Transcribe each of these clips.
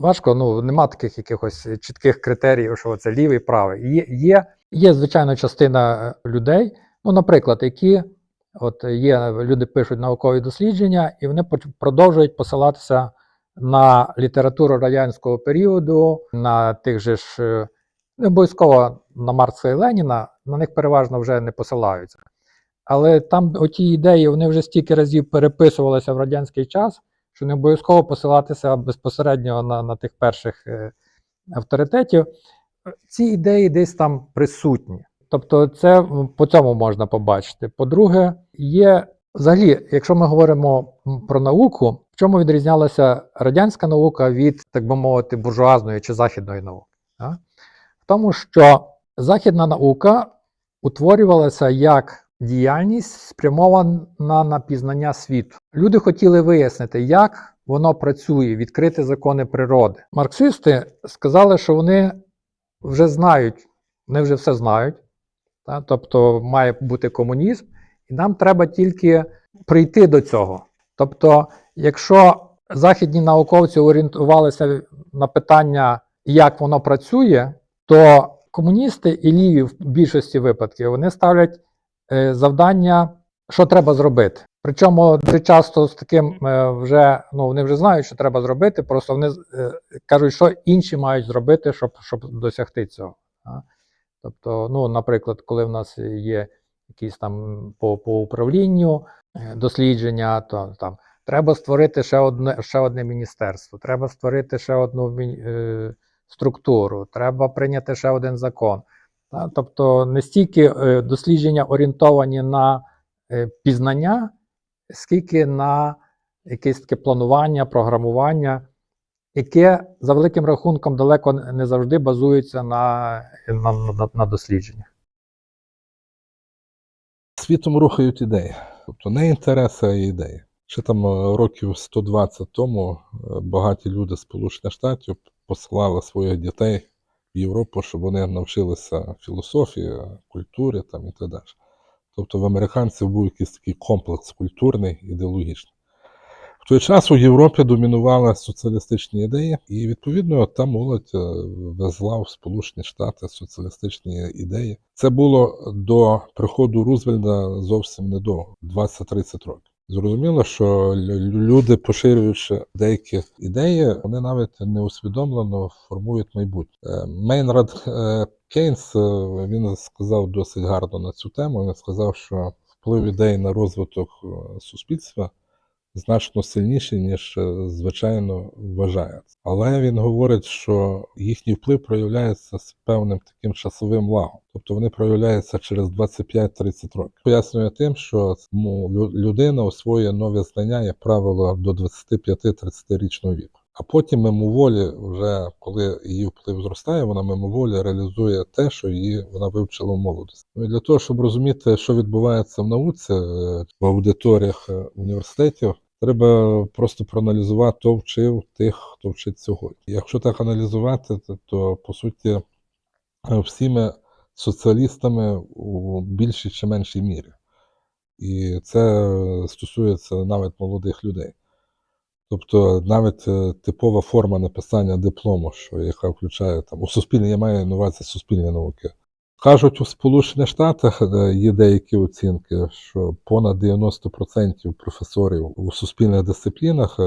Важко, ну нема таких якихось чітких критеріїв, що це лівий, правий. Є, є, є звичайно, частина е, людей, ну, наприклад, які от є люди пишуть наукові дослідження, і вони продовжують посилатися на літературу радянського періоду, на тих же ж е, не обов'язково на Маркса і Леніна, на них переважно вже не посилаються. Але там оті ідеї вони вже стільки разів переписувалися в радянський час, що не обов'язково посилатися безпосередньо на, на тих перших е, авторитетів. Ці ідеї десь там присутні. Тобто, це по цьому можна побачити. По-друге, є взагалі, якщо ми говоримо про науку, в чому відрізнялася радянська наука від, так би мовити, буржуазної чи західної науки? В тому, що західна наука утворювалася як діяльність, спрямована на пізнання світу. Люди хотіли вияснити, як воно працює, відкрити закони природи. Марксисти сказали, що вони вже знають, вони вже все знають, та? тобто має бути комунізм, і нам треба тільки прийти до цього. Тобто, якщо західні науковці орієнтувалися на питання, як воно працює, то комуністи і ліві в більшості випадків вони ставлять завдання, що треба зробити. Причому дуже часто з таким е, вже ну вони вже знають, що треба зробити, просто вони е, кажуть, що інші мають зробити, щоб, щоб досягти цього. Тобто, ну, наприклад, коли в нас є якісь там по, по управлінню е, дослідження, то там треба створити ще одне, ще одне міністерство, треба створити ще одну е, структуру, треба прийняти ще один закон. Тобто не стільки е, дослідження орієнтовані на е, пізнання, скільки на якесь таке планування, програмування, яке за великим рахунком далеко не завжди базується на, на, на, на дослідженнях. Світом рухають ідеї, тобто не інтереси, а ідеї. Ще там е, років 120 тому е, багаті люди Сполучених Штатів посилали своїх дітей в Європу, щоб вони навчилися філософії, культурі там і так далі. Тобто в американців був якийсь такий комплекс культурний, ідеологічний. В той час у Європі домінували соціалістичні ідеї, і відповідно та молодь е, везла в Сполучені Штати соціалістичні ідеї. Це було до приходу Рузвельда зовсім недовго, 20-30 років. Зрозуміло, що люди, поширюючи деякі ідеї, вони навіть неусвідомлено формують майбутнє. Е, Мейнрад е, Кейнс е, він сказав досить гарно на цю тему. Він сказав, що вплив ідей на розвиток суспільства значно сильніші, ніж е, звичайно вважається. Але він говорить, що їхній вплив проявляється з певним таким часовим лагом, тобто вони проявляються через 25-30 років. Пояснює тим, що ну, лю- людина освоює нові знання, як правило, до 25-30 річного віку. А потім мимоволі, вже коли її вплив зростає, вона мимоволі реалізує те, що її вона вивчила в молодості. Ну і для того, щоб розуміти, що відбувається в науці е, в аудиторіях е, університетів, треба просто проаналізувати, хто вчив тих, хто вчить сьогодні. Якщо так аналізувати, то, по суті е, всі ми соціалістами у більшій чи меншій мірі. І це стосується навіть молодих людей. Тобто навіть е, типова форма написання диплому, що яка включає там у суспільні, я маю на увазі суспільні науки. Кажуть, у Сполучених Штатах е, є деякі оцінки, що понад 90% професорів у суспільних дисциплінах е,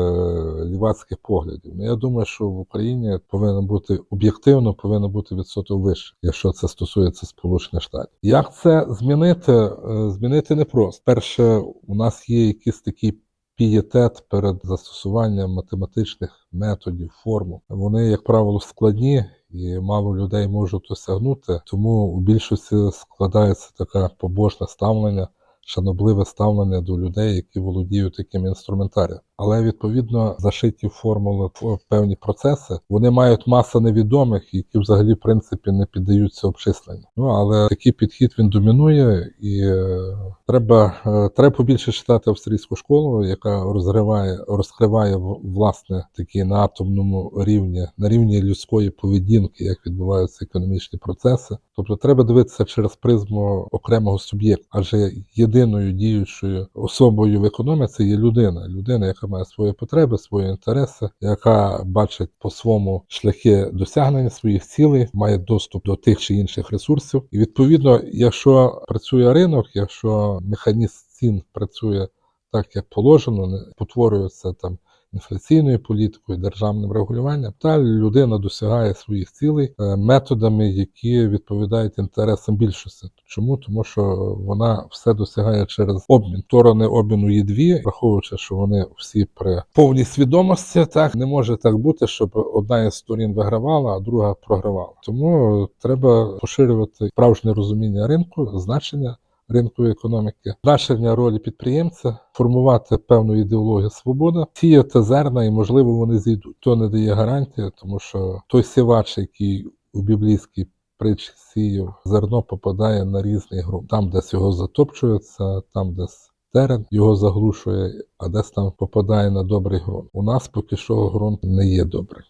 лівацьких поглядів. Ну, я думаю, що в Україні повинно бути об'єктивно, повинно бути відсоток вище, якщо це стосується Сполучених Штатів. Як це змінити? Змінити непросто. Перше, у нас є якийсь такий пієтет перед застосуванням математичних методів, формул. Вони, як правило, складні і мало людей можуть осягнути, тому у більшості складається таке побожне ставлення, шанобливе ставлення до людей, які володіють таким інструментарієм. Але відповідно зашиті формули певні процеси, вони мають масу невідомих, які взагалі в принципі не піддаються обчисленню. Ну але такий підхід він домінує, і е, треба, е, треба побільше читати австрійську школу, яка розриває, розкриває власне такі на атомному рівні, на рівні людської поведінки, як відбуваються економічні процеси. Тобто треба дивитися через призму окремого суб'єкта, адже єдиною діючою особою в економіці є людина, людина, яка яка має свої потреби, свої інтереси, яка бачить по своєму шляхи досягнення своїх цілей, має доступ до тих чи інших ресурсів. І відповідно, якщо працює ринок, якщо механізм цін працює так, як положено, не потворюється там інфляційною політикою, державним регулюванням, та людина досягає своїх цілей е, методами, які відповідають інтересам більшості. Чому? Тому що вона все досягає через обмін. Сторони обміну є дві, враховуючи, що вони всі при повній свідомості. Так не може так бути, щоб одна із сторін вигравала, а друга програвала. Тому треба поширювати справжнє розуміння ринку, значення ринкової економіки, бачення ролі підприємця, формувати певну ідеологію свобода, сіяти зерна, і можливо вони зійдуть. То не дає гарантії, тому що той сівач, який у біблійській притчі сіяв, зерно попадає на різний ґрунт. Там, десь його затопчується, там десь терен його заглушує, а десь там попадає на добрий ґрунт. У нас поки що ґрунт не є добрий.